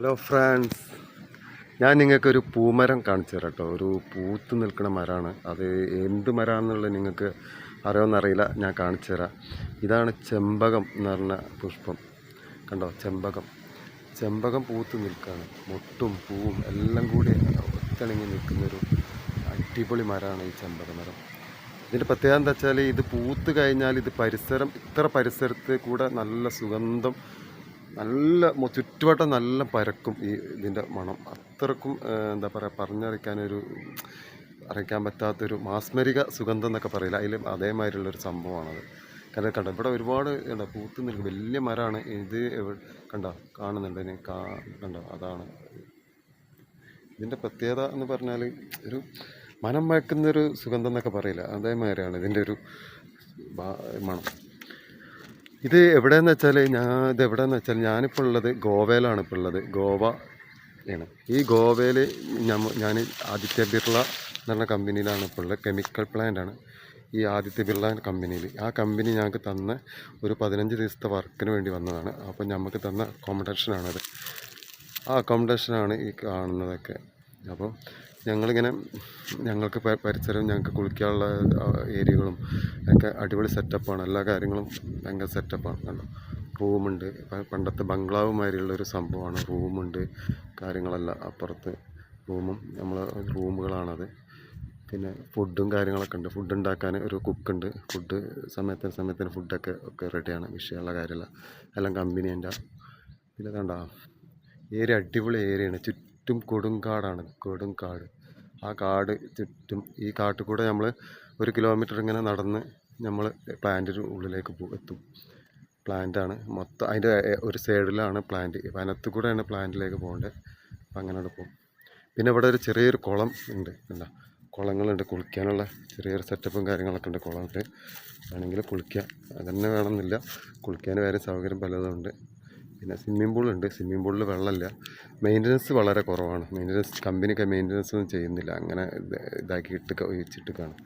Hello friends ഞാൻ നിങ്ങൾക്കൊരു പൂമരം കാണിച്ചു തരാം കേട്ടോ. ഒരു പൂത്ത് നിൽക്കുന്ന മരമാണ്. അത് എന്ത് മരമാണെന്നുള്ളത് നിങ്ങൾക്ക് അറിയാമെന്നറിയില്ല ഞാൻ കാണിച്ചു തരാം. ഇതാണ് ചെമ്പകം എന്ന് പറഞ്ഞ പുഷ്പം. കണ്ടോ? ചെമ്പകം. ചെമ്പകം പൂത്ത് നിൽക്കുകയാണ്. മൊട്ടും പൂവും എല്ലാം കൂടി ഒത്തിണങ്ങി നിൽക്കുന്നൊരു അടിപൊളി മരമാണ് ഈ ചെമ്പക മരം. ഇതിന്റെ പ്രത്യേകത എന്താ വെച്ചാൽ ഇത് പൂത്ത് കഴിഞ്ഞാൽ ഇത് പരിസരം ഇത്ര പരിസരത്ത് കൂടെ നല്ല സുഗന്ധം നല്ല ചുറ്റുവട്ടം നല്ല പരക്കും ഈ ഇതിന്റെ മണം. അത്രക്കും എന്താ പറയുക പറഞ്ഞറിയിക്കാനൊരു അറിയിക്കാൻ പറ്റാത്തൊരു മാസ്മരിക സുഗന്ധം എന്നൊക്കെ പറയില്ല. അതിൽ അതേമാതിരിയുള്ളൊരു സംഭവമാണത്. കാരണം കണ്ട ഇവിടെ ഒരുപാട് എന്താ പൂത്ത് നിൽക്കും വലിയ മരമാണ്. ഇത് കണ്ട കാണുന്നുണ്ട്. ഇനി കാ കണ്ട അതാണ്. ഇതിന്റെ പ്രത്യേകത എന്ന് പറഞ്ഞാൽ ഒരു മനം മയക്കുന്നൊരു സുഗന്ധം എന്നൊക്കെ പറയില്ല. അതേമാതിരിയാണ് ഇതിന്റെ ഒരു മണം. ഇത് എവിടെയെന്ന് വെച്ചാൽ ഞാൻ ഇത് എവിടെയെന്ന് വെച്ചാൽ ഞാനിപ്പോൾ ഉള്ളത് ഗോവയിലാണ് ഇപ്പോൾ ഉള്ളത്. ഗോവ ആണ്. ഈ ഗോവയിൽ ഞാൻ ആദിത്യ ബിർള എന്ന് പറഞ്ഞ കമ്പനിയിലാണ് ഇപ്പോൾ ഉള്ളത്. കെമിക്കൽ പ്ലാന്റ് ആണ്. ഈ ആദിത്യ ബിർള കമ്പനിയിൽ ആ കമ്പനി ഞങ്ങൾക്ക് തന്ന ഒരു പതിനഞ്ച് ദിവസത്തെ വർക്കിന് വേണ്ടി വന്നതാണ്. അപ്പോൾ നമുക്ക് തന്ന അക്കോമഡേഷനാണത് ആ അക്കോമഡേഷനാണ് ഈ കാണുന്നതൊക്കെ. അപ്പോൾ ഞങ്ങളിങ്ങനെ ഞങ്ങൾക്ക് പരിസരം ഞങ്ങൾക്ക് കുളിക്കാനുള്ള ഏരിയകളും ഒക്കെ അടിപൊളി സെറ്റപ്പാണ് എല്ലാ കാര്യങ്ങളും ഭയങ്കര സെറ്റപ്പാണ് കണ്ടോ? റൂമുണ്ട് പണ്ടത്തെ ബംഗ്ലാവ് മാതിരിയുള്ള ഒരു സംഭവമാണ്. റൂമുണ്ട് കാര്യങ്ങളെല്ലാം അപ്പുറത്ത് റൂമും നമ്മൾ റൂമുകളാണത്. പിന്നെ ഫുഡും കാര്യങ്ങളൊക്കെ ഉണ്ട്. ഫുഡ് ഉണ്ടാക്കാൻ ഒരു കുക്കുണ്ട് ഫുഡ് സമയത്തിന് സമയത്തിന് ഫുഡൊക്കെ ഒക്കെ റെഡിയാണ് വിഷയമുള്ള കാര്യമല്ല. എല്ലാം കമ്പനി എന്റെ പിന്നെ കണ്ടോ? ഏരിയ അടിപൊളി ഏരിയയാണ്. ചുറ്റും കൊടുങ്കാടാണ് കൊടുങ്കാട് ആ കാട് ചുറ്റും ഈ കാട്ടിൽ കൂടെ നമ്മൾ ഒരു കിലോമീറ്റർ ഇങ്ങനെ നടന്ന് നമ്മൾ പ്ലാന്റിന്റെ ഉള്ളിലേക്ക് പോ എത്തും. പ്ലാന്റാണ് മൊത്തം അതിന്റെ ഒരു സൈഡിലാണ് പ്ലാന്റ് വനത്തിൽ കൂടെയാണ് പ്ലാന്റിലേക്ക് പോകേണ്ടത് അപ്പം അങ്ങനെ പോകും. പിന്നെ ഇവിടെ ഒരു ചെറിയൊരു കുളം ഉണ്ട്. എന്താ കുളങ്ങളുണ്ട്. കുളിക്കാനുള്ള ചെറിയൊരു സെറ്റപ്പും കാര്യങ്ങളൊക്കെ ഉണ്ട് കുളമുണ്ട് വേണമെങ്കിൽ കുളിക്കാം. അതന്നെ വേണമെന്നില്ല. കുളിക്കാൻ വേറെ സൗകര്യം പലതും ഉണ്ട്. പിന്നെ സ്വിമ്മിംഗ് പൂളുണ്ട് സ്വിമ്മിംഗ് പൂളിൽ വെള്ളമില്ല. മെയിന്റനൻസ് വളരെ കുറവാണ്. മെയിന്റനൻസ് കമ്പനിയൊക്കെ മെയിന്റനൻസ് ഒന്നും ചെയ്യുന്നില്ല. അങ്ങനെ ഇതാക്കി ഇട്ട് ഒഴിച്ചിട്ട് കാണും.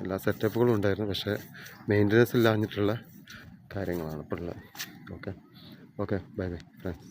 എല്ലാ സെറ്റപ്പുകളും ഉണ്ടായിരുന്നു. പക്ഷേ മെയിന്റനൻസ് ഇല്ലാഞ്ഞിട്ടുള്ള കാര്യങ്ങളാണ് ഇപ്പോൾ ഉള്ളത്. Okay okay bye bye friends